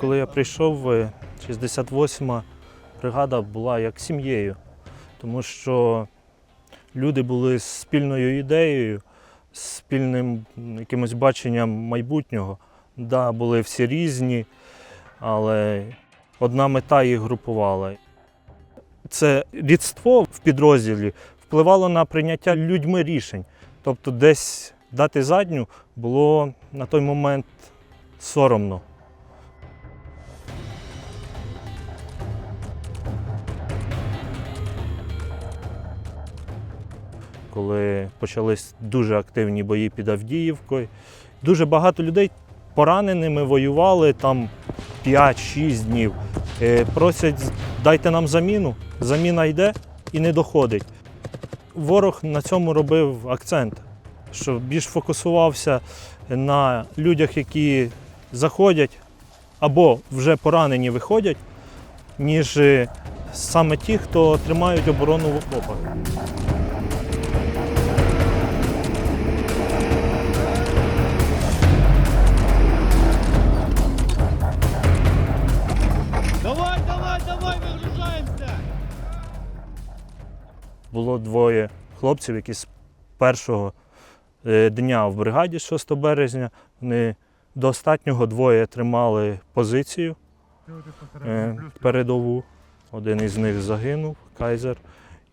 Коли я прийшов, е, 68-ма бригада була як сім'єю, тому що люди були з спільною ідеєю, спільним якимось баченням майбутнього. Да, були всі різні, але одна мета їх групувала. Це рідство в підрозділі впливало на прийняття людьми рішень. Тобто десь дати задню було на той момент соромно. Коли почались дуже активні бої під Авдіївкою, дуже багато людей пораненими воювали там 5-6 днів. Е, Просять, дайте нам заміну. Заміна йде і не доходить. Ворог на цьому робив акцент, що більш фокусувався на людях, які заходять або вже поранені виходять, ніж е, саме ті, хто тримають оборону в окопах. Було двоє хлопців, які з першого е, дня в бригаді 6 березня. Вони до останнього двоє тримали позицію е, передову. Один із них загинув, Кайзер,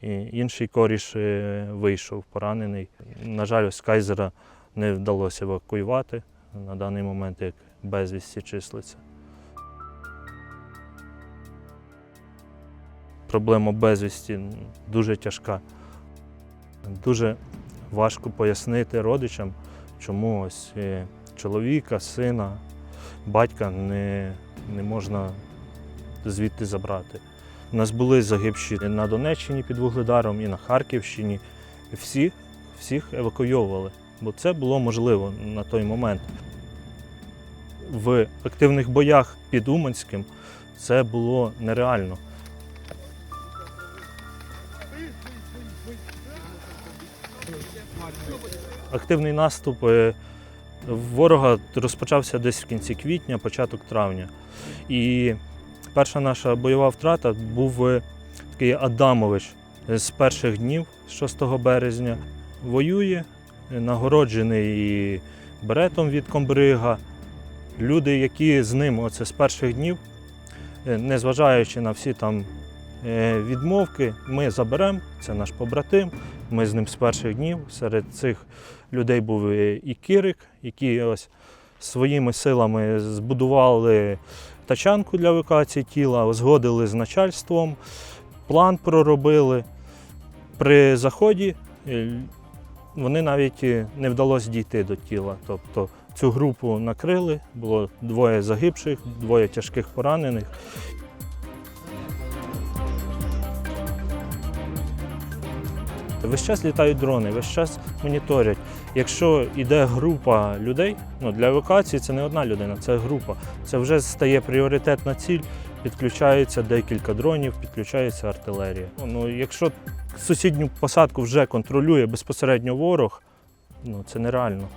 і інший коріш е, вийшов поранений. На жаль, ось Кайзера не вдалося евакуювати на даний момент, як безвісті числиться. Проблема безвісті дуже тяжка. Дуже важко пояснити родичам, чому ось е, чоловіка, сина, батька не, не можна звідти забрати. У нас були загибші на Донеччині під Вугледаром і на Харківщині. Всіх, всіх евакуйовували, бо це було можливо на той момент. В активних боях під Уманським це було нереально. Активний наступ е, ворога розпочався десь в кінці квітня, початок травня. І перша наша бойова втрата був е, такий Адамович з перших днів, з 6 березня. Воює, нагороджений беретом від комбрига. Люди, які з ним оце з перших днів, е, незважаючи на всі там відмовки, ми заберемо, це наш побратим. Ми з ним з перших днів. Серед цих людей був і Кирик, які ось своїми силами збудували тачанку для евакуації тіла, узгодили з начальством, план проробили. При заході е, вони навіть е, не вдалося дійти до тіла. Тобто цю групу накрили, було двоє загибших, двоє тяжких поранених. Весь час літають дрони, весь час моніторять. Якщо йде група людей, ну для евакуації це не одна людина, це група. Це вже стає пріоритетна ціль, підключається декілька дронів, підключається артилерія. Ну, якщо сусідню посадку вже контролює безпосередньо ворог, ну це нереально.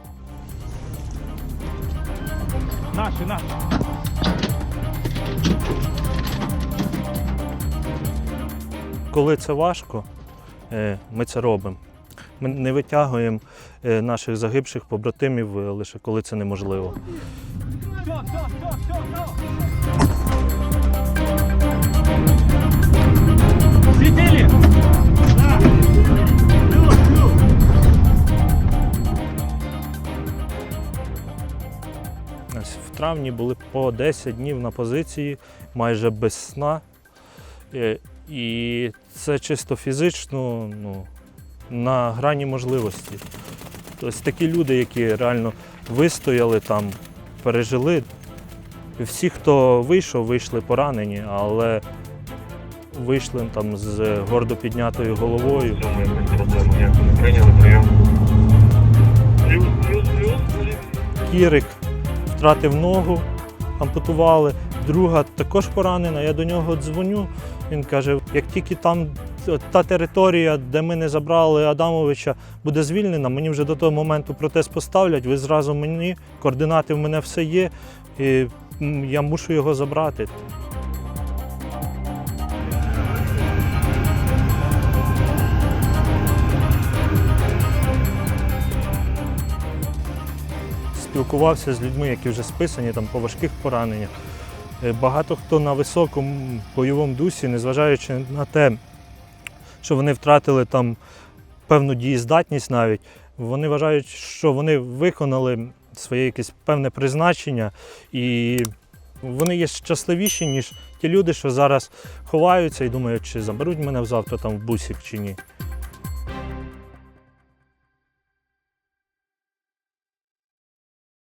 Наши, наши. Коли це важко, ми це робимо. Ми не витягуємо е, наших загибших побратимів е, лише коли це неможливо. В травні були по 10 днів на позиції, майже без сна. І це чисто фізично ну, на грані можливості. Тобто такі люди, які реально вистояли там, пережили. Всі, хто вийшов, вийшли поранені, але вийшли там з гордо піднятою головою. Кірик втратив ногу, ампутували. Друга також поранена. Я до нього дзвоню. Він каже: як тільки там та територія, де ми не забрали Адамовича, буде звільнена, мені вже до того моменту протез поставлять. Ви зразу мені, координати в мене все є. І я мушу його забрати. Спілкувався з людьми, які вже списані там, по важких пораненнях. Е, Багато хто на високому бойовому дусі, незважаючи на те, що вони втратили там певну дієздатність навіть, вони вважають, що вони виконали своє якесь певне призначення, і вони є щасливіші, ніж ті люди, що зараз ховаються і думають, чи заберуть мене завтра там в бусик чи ні.